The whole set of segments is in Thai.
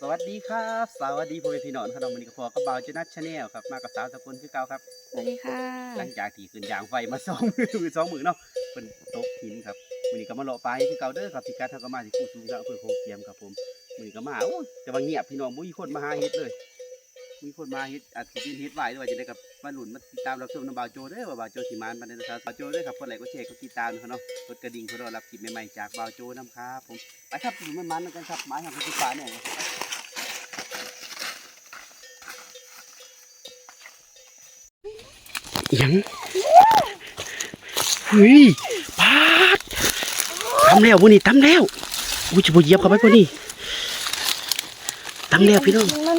สวัสดีครับสวัสดีพ่อแม่พี่น้องครับวันนี้ก็พอกับบ่าวเจนัทชาแนลครับมากับสาวสกุลคือเก่าครับ สวัสดีค่ะ หลังจากที่ขึ้นยางไฟมาสองมือสองมือเนาะเป็นตกหินครับวันนี้ก็มาเลาะปลาให้คือเก่าเด้อครับพี่กัดทางก็มาที่กู้สูงจากอำเภอโขงเจียมครับผมวันนี้ก็มาโอ้ยแต่ว่าเงียบพี่น้องบ่มีคนมาหาเฮ็ดเลยมีคนมาเฮ็ดอาจสิเป็นเฮ็ดไหวด้วยจะได้กับมาหลุนมาติดตามรับชมน้ำบ่าวโจเด้อว่าบ่าวโจสิมานมาในนะครับบ่าวโจเด้อครับคนไหนก็แชร์ก็ติดตามนะครับเนาะกดกระดิ่งเพื่อรอรับคลิปใหม่ๆจากบ่าวโจนํครับผมไปครับดูมันมันๆกันครับหมายทางคุณฟ้าเนี่ย ยังเฮ้ยปาดทำแล้วมื้อนี้ทำแล้วอุ้ยจะบ่เหยียบเข้าไปพุ่นนี่ทำแล้วพี่น้องมัน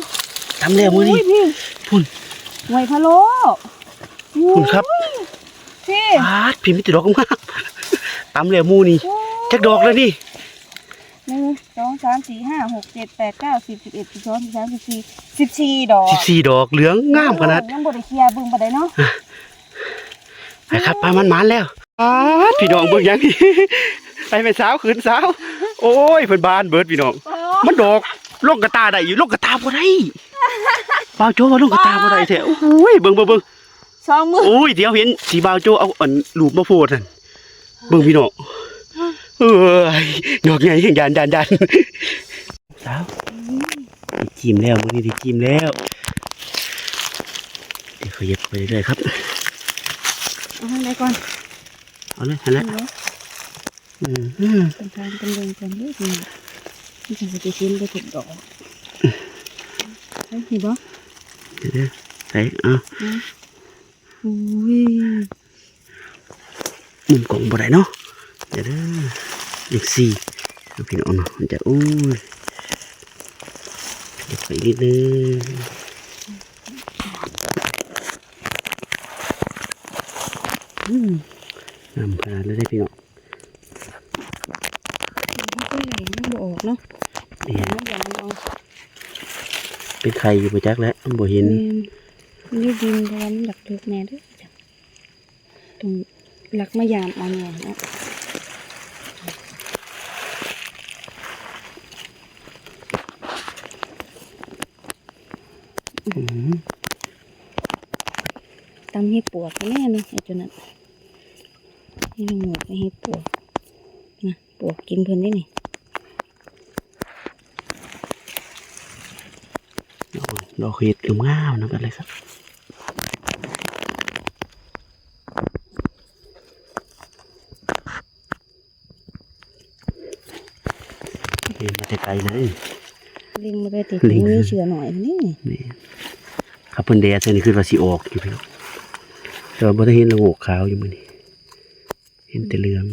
ทำแล้วมื้อนี้พี่พุ่นไหวพะโล้พุ่นครับพี่ปาดพี่มิตรดอกมากทำแล้วหมู่นี่จักดอกแล้วนี่หนึ่งสองสามสี่ห้าหกเจ็ดแปดเก้าสิบสิบเอ็ดสิบสองสิบสามสิบสี่สิบสี่ดอก14ดอกเหลืองงามขนาดยังบริเคลียร์บึงปานใดเนาะ ไปครับปลามันมันแล้วปาดพี่น้องเบิ่งหยังนี่ไปเป็นสาวขืนสาว โอ้ยเพิ่นบานเบิดพี่น้อง มันดอกลงกระตาได้อยู่ลงกระตาบ่ได้บ่าวโจว่าลงกระตาบ่ได้แท้โอ้ยเบิ่งเบิ่งเบิ่งสองมือโอ้ยเดี๋ยวเห็นสีบ่าวโจเอาอันรูปมาโพดนั่นเบิ่งพี่น้องเอ้ยดอกใหญ่แห่งยานยานยานสาวได้จิ้มแล้วมื้อนี้ได้จิ้มแล้วเดี๋ยวขยับไปเรื่อยๆครับ เอาทางใดก่อนเอาเลยหันละเอาเลยอืมอืมเป็นทางเป็นเดินกันเยอะจริงที่ฉันจะชิ้นไปถูกดอกเฮ้ยเห็นปะเดี๋ยวเดี๋ยวใส่เอาอุ้ยมุมกล่องบ่ได้เนาะเดี๋ยวเด้อเลขสี่เอาพี่น้องเนาะมันจะอู้ยเดี๋ยวไปนิดนึงอืม งามขนาดเลยได้อพี่น้องมันก็ใหญ่ไม่บออกเนาะนี่น้ำยางเอาเป็นใครอยู่ประจักแล้วมันบ่เห็นมันยืดดินร้อนหลักเลือกแน่ด้วยจ้ะตรงหลักมะยามเอาเนี่ยเนาะอืมตำให้ปวดแน่เนาะไอ้ตัวนั้น ให้หมวกไม่ให้ปวดนะปวดกินเพิ่นได้นี่ดอกเห็ดงามๆนะกันเลยครับเห็นมาแต่ไกลเลยลิงมาได้ติดลิงมีเชือหน่อยนี่นี่ครับเพิ่นแดดเส้นนี้คือว่าสิออกอยู่พี่น้องแต่ว่าบ่ได้เห็นระโงกขาวอยู่มื้อนี้ เห็นแต่เหลือง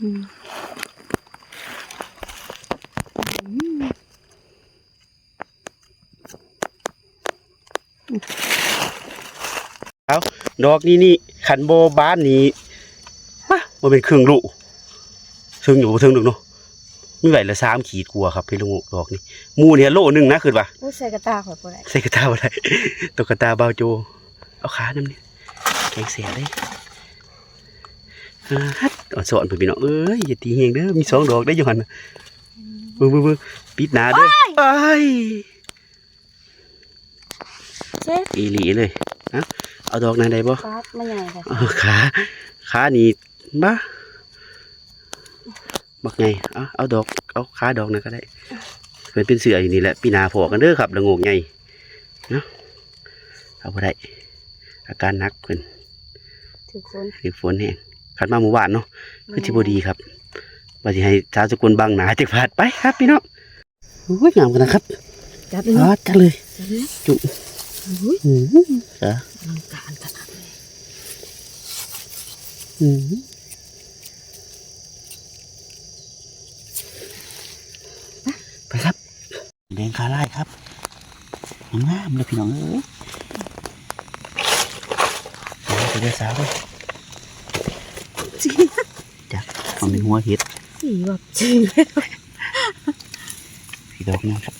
อืมดอกนี้นี่ขันโบบ้านนี้มันเป็นเครื่องลูกซึ่งอยู่บ่ถึงหนึงเนาะ มีไหวละ3ขีดกลัวครับพี่ละโงกดอกนี้หมู่เนี่ยโลนึงนะคือว่าผู้ใส่กระตาข่อยบ่ได้ใส่กระตาบ่ได้ตกกระตาเบาโจ เอาขาน้ำเนี่ยแกงเสียเลยอ่าฮัดอ่อนสอนเพิ่นพี่น้องเอ้ยอย่าตีเฮงเด้อมีสองดอกได้อยู่หั่นน่ะเบิ่งเบิ่งเบิ่งปิดหน้าเด้อไอ้ายเจ็บอีหลีเลยนะเอาดอกนั้นได้บ่ปาดมาใหญ่ค่ะเอาขาขานี่บ้า บักไงเอาเอาดอก เอาขาดอกนั่นก็ได้เพิ่นเป็นเสืออยู่นี่แหละปีหนาพอกันเด้อครับละโงกใหญ่เนาะเอาบ่ได้อาการหนักเพิ่นถือคนคือฝนแห้งขัดมาหมู่บ้านเนาะคือสิบ่ดีครับว่าสิให้ชาวสกุลบางหนาจักพลาดไปครับพี่น้องโอ้ยงามกันนะครับจับเลยพาเนาะดจังเลยจับเลยจุอุ้ยอืมอะอลังการขนาดเลยอืมไปครับ แดงคาไล่ครับงามเลยพี่น้องเอ้ยเดี๋ยวจะได้สาวเลยจริงจ้ะมันเป็นหัวเห็ดสีแบบจริงพี่ดอกนะครับ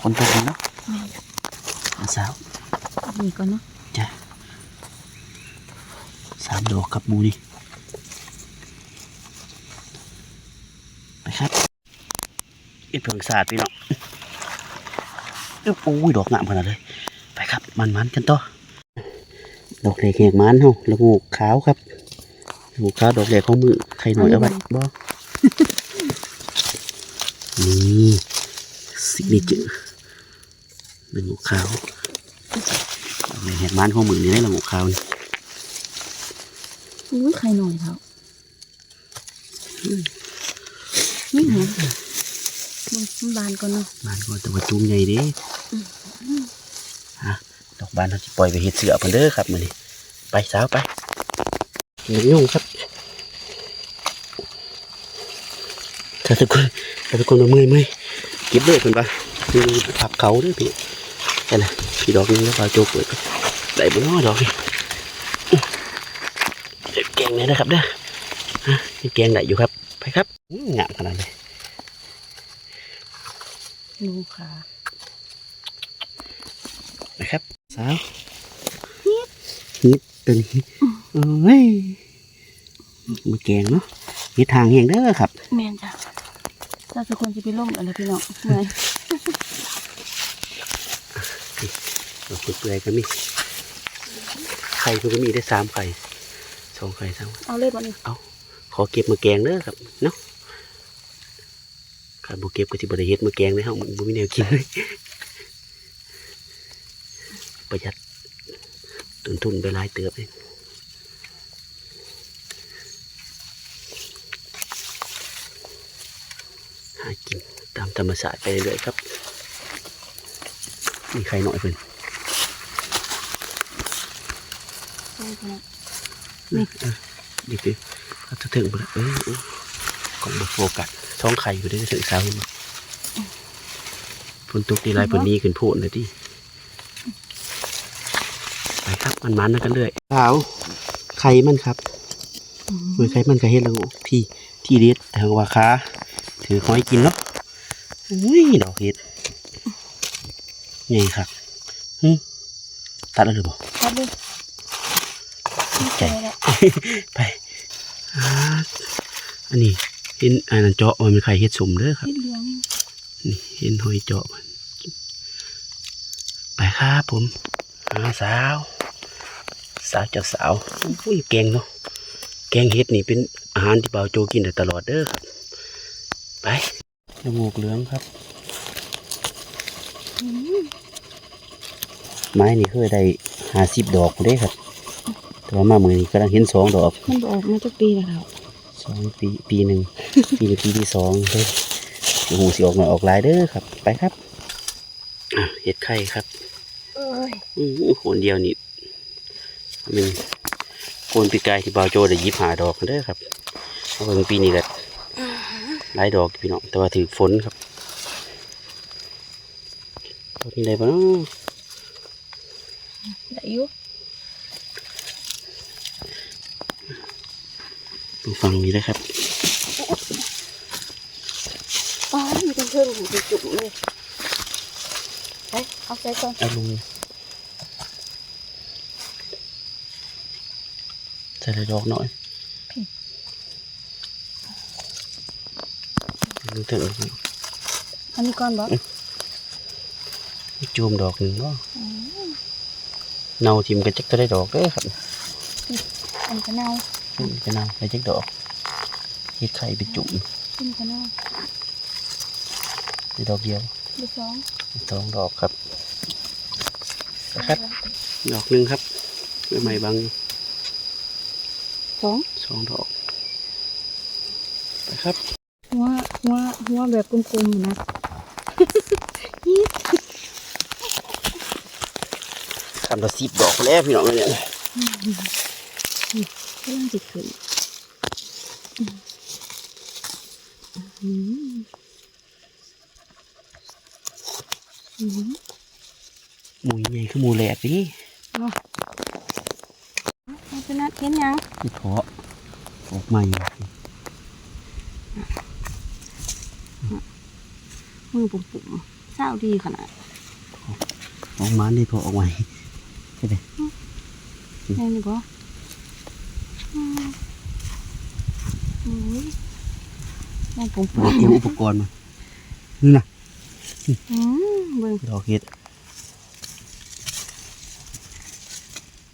ฝนตกแล้วเนาะแม่นอันสาวนี่ก่อนเนาะจ้ะสามดอกกับหมูนี่ ไปครับเอ็ดเพิงศาสตร์พี่น้องอึ๊บโอ้ยดอกงามขนาดเลย ไปครับมันมันๆกันต่อดอกเล็กแหกมันเฮาแล้วงูขาวครับงูขาวดอกเล็กของมือใครหน่อยเอาไว้บ่นี่สิกเนเจอร์เป็นงูขาวดอกเล็กแหกมันของมือนี่ได้ละงูขาวนี่อุ้ยไข่หน่อยเท่า นี่เหรอมึงมันบานก่อนเนาะบานก่อนแต่ว่าจุ้มใหญ่เด้ฮะดอกบานเราจะปล่อยไปเห็ดเสือเพิ่นเด้อครับมื้อนี้ไปสาวไปหนูยงครับถ้าทุกคนถ้าทุกคนมาเมื่อยเมื่อยเก็บเลยเพิ่นปะคือผักเขาเด้อพี่แค่นั้นพี่ดอกนี้แล้วปลาโจกเลยได้บ่เน้อดอกนี่อื้อเดี๋ยวแกงเลยนะครับเด้อฮะยังแกงได้อยู่ครับไปครับอื้องามขนาดเลย นูขานะครับ สาวฮิตตัวนี้เอ้ยมาแกงเนาะฮิตทางแหงเด้อครับแม่นจ้ะถ้าทุกคนจะไปล่มอะไรพี่น้องเมื่อยดอกเปื่อยๆก็มีไข่เพิ่นก็มีได้สามไข่สองไข่สามเอาเลยบ่นี่ขอเก็บมาแกงเด้อครับเนาะ ข้าบ่เก็บก็สิบ่ได้เฮ็ดมาแกงเลยเฮามันบ่มีแนวกินเลยประหยัดต้นทุนไปหลายเติบเองหากินตามธรรมชาติไปเรื่อยๆครับ มีใครหน่อยเพิ่นเอาไปนะนี่ดีคือเขาจะถึงหมดแล้วเออเออของบโฟกัส ท้องไข่อยู่ได้ถึงเช้ามาฝนตกดีไรฝนนี้ขึ้นโพนเลยที่ไปครับ มันมันๆนะกันเลยสาวไข่มันครับเมื่อไข่มันก็เฮ็ดแล้วที่ที่เด็ดทางว่าค้าถือหอยกินเนาะอุ้ยดอกเห็ดนี่ครับหึตัดแล้วหรือเปล่าครับเลยใจไปอ่าอันนี้ เห็นอันนั้นเจาะมันเป็นไข่เห็ดสมเด้อครับนิดเดียวนี่นี่เห็นหอยเจาะมันไปครับผมหาสาว สาวเจ้าสาวอุ้ยแกงเนาะแกงเห็ดนี่เป็นอาหารที่เบาวโจกินได้ตลอดเด้อครับ ไปจมูกเหลืองครับอืมไม้นี่เคยได้หาสิบดอกเด้ครับแต่ว่ามาเมื่อนี้กำลังเห็นสองดอก มันบอกมาทุกปีแล้ว สองปีปีหนึ่งปีนี้ปีที่สองเด้อโอ้โหสิออกหน่อยออกหลายเด้อครับ ไปครับอะเห็ดไข่ครับเอ้ยอือคนเดียวนี่มันโคนปีกายที่บาวโจได้ยิบหาดอกกันเด้อครับเพราะว่าปีนี้แหละหลายดอกพี่น้องแต่ว่าถือฝนครับตอนนี้ได้ปะเนาะได้อยู่ ดูฟังนี้เลยครับป้ามีเป็นเพื่อนหูเป็นจุกเลยไปเอาใจก่อนเอาลงใส่เลยดอกหน่อยดูเถอะอันนี้ก่อนบอกจูมดอกหนึ่งเนาะเนาทิมกันจักจะได้ดอกเด้อครับอันนี้ก็เน่า อืมจะเนาได้จักดอกเฮ็ดไข่ไปจุ่มอันนี้ก็เน่าได้ดอกเดียวลูกสองสองดอกครับนะครับ ดอกหนึ่งครับใบใหม่บางอยู่สองสองดอกไปครับหัวหัวหัวแบบกลมๆนะทำละสิบดอกแล้วพี่น้องเนี่ย กำลังจะขึ้นหมูใหญ่คือหมูแหลกดิเอาชนะเห็นยังที่เพาะออกใหม่มือปุ่มปุ่มเศร้าดีขนาด ออกมานี่พอออกมาใช่ไหมแม่นี่บ่อ ยแม่ผมปมาเตรียมอุปกรณ์มานี่นะอืมเบิ่งดอกเห็ด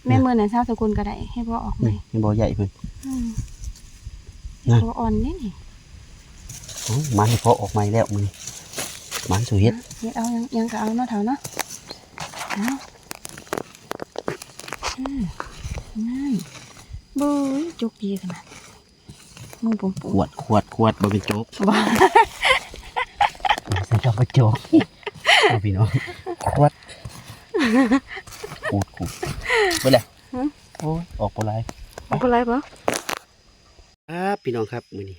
แม่เมื่อน่ะเศร้าสกุลก็ได้ให้พ่อออกใหม่นี่เป็นบ่อใหญ่เพิ่นอืมนะพ่ออ่อนนี่นี่โอ้มันพอออกมาแล้วมึงมันสวยเฮ็ดเฮ็ดเอายังยังก็เอาเนาะเถาเนาะเอาอืมนั่น เบ้ยจกดีขนาดมึงผมขปวดวดขวดขวดบ่เป็นโจ๊กบ้าใส่กับบ่โจ๊กเอาพี่น้องขวดขูดขูดไปเลยโอ้ยออกบ่หลายเป็นไรปะครับพี่น้องครับมื้อนี้